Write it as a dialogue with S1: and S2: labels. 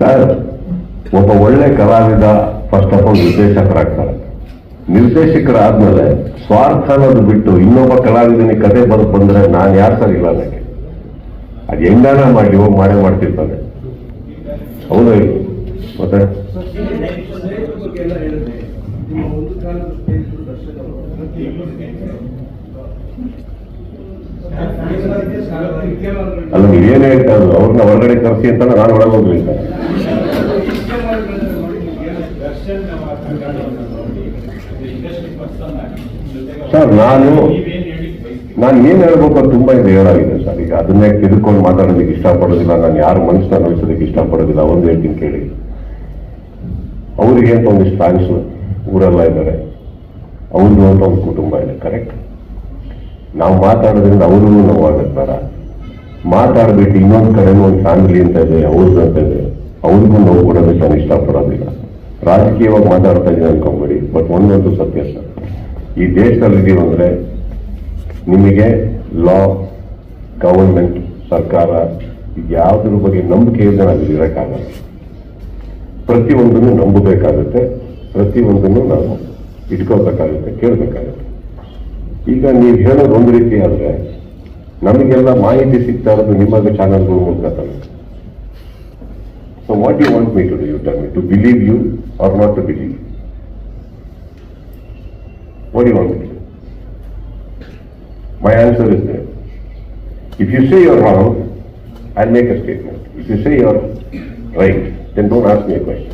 S1: Sir ಒಬ್ಬ ಒಳ್ಳೆ ಕಲಾವಿದ ಫಸ್ಟ್ ಆಫ್ ಆಲ್ ನಿರ್ದೇಶಕರಾಗ್ತಾರೆ. ನಿರ್ದೇಶಕರಾದ್ಮೇಲೆ ಸ್ವಾರ್ಥ ಅನ್ನೋದು ಬಿಟ್ಟು ಇನ್ನೊಬ್ಬ ಕಲಾವಿದನಿಗೆ ಕತೆ ಬರ್ ಬಂದ್ರೆ ನಾನು ಯಾರು ಸರ್ ಇಲ್ಲ ನನಗೆ ಅದು ಹೆಂಗಾನ ಮಾಡಿ ಹೋಗಿ ಮಾಡೇ ಮಾಡ್ತಿರ್ತಾನೆ. ಹೌದು ಮತ್ತೆ? ಅಲ್ಲ ನೀವೇನು ಹೇಳ್ತಾ ಇರೋದು ಅವ್ರನ್ನ ಹೊರಗಡೆ ಕರೆಸಿ ಅಂತ ನಾನು ಒಳಗೆ ಹೋಗ್ಲಿ ಸರ್, ನಾನು- ನಾನು ಏನ್ ಹೇಳ್ಬೇಕು ಅದು ತುಂಬಾ ಇದು ಹೇಳಾಗಿದೆ ಸರ್. ಈಗ ಅದನ್ನೇ ತಿದ್ಕೊಂಡು ಮಾತಾಡೋದಕ್ಕೆ ಇಷ್ಟಪಡೋದಿಲ್ಲ. ನಾನು ಯಾರು ಮನಸ್ಸನ್ನ ನೋಯಿಸೋದಕ್ಕೆ ಇಷ್ಟಪಡೋದಿಲ್ಲ. ಒಂದು ಹೇಳ್ತೀನಿ ಕೇಳಿ. ಅವರಿಗೆ ಅಂತ ಒಂದಿಷ್ಟು ಫ್ಯಾನ್ಸ್ ಊರೆಲ್ಲ ಇದ್ದಾರೆ. ಅವ್ರಿಗೂ ಒಂದು ಕುಟುಂಬ ಇದೆ ಕರೆಕ್ಟ್ ನಾವು ಮಾತಾಡೋದ್ರಿಂದ ಅವ್ರಿಗೂ ನೋವು ಬೇಡ. ಮಾತಾಡ್ಬಿಟ್ಟು ಇನ್ನೊಂದು ಕಡೆನೂ ಒಂದು ಫ್ಯಾಮಿಲಿ ಅಂತ ಇದೆ ಅವ್ರದ್ದು ಅಂತ ಇದೆ, ಅವ್ರಿಗೂ ನೋವು ಕೊಡೋದಕ್ಕೆ ನಾನು ಇಷ್ಟಪಡೋದಿಲ್ಲ. ರಾಜಕೀಯವಾಗಿ ಮಾತಾಡ್ತಾ ಇದ್ದೀನಿ ಅನ್ಕೊಂಬೇಡಿ ಬಟ್ ಒಂದೊಂದು ಸತ್ಯ ಸರ್. ಈ ದೇಶದಲ್ಲಿ ಇದೀವಿ ಅಂದರೆ ನಿಮಗೆ ಲಾ ಗವರ್ಮೆಂಟ್ ಸರ್ಕಾರ ಯಾವುದ್ರ ಬಗ್ಗೆ ನಂಬಿಕೆ ಇಲ್ಲದೆ ನಾವು ಇರೋಕ್ಕಾಗಲ್ಲ. ಪ್ರತಿಯೊಂದನ್ನು ನಂಬಬೇಕಾಗುತ್ತೆ, ಪ್ರತಿಯೊಂದನ್ನು ನಾವು ಇಟ್ಕೋಬೇಕಾಗುತ್ತೆ ಕೇಳಬೇಕಾಗುತ್ತೆ. ಈಗ ನೀವು ಹೇಳೋದು ಒಂದು ರೀತಿ ಆದರೆ ನಮಗೆಲ್ಲ ಮಾಹಿತಿ ಸಿಗ್ತಾ ಇರೋದು ನಿಮ್ಮ ಚಾನಲ್ಗಳ ಮೂಲಕ ತಾನೆ so what you want me to you tell me to believe you are not to believe what you want me My answer is there. If you say you're wrong, I'll make a statement. If you say you're right, then don't ask me a question.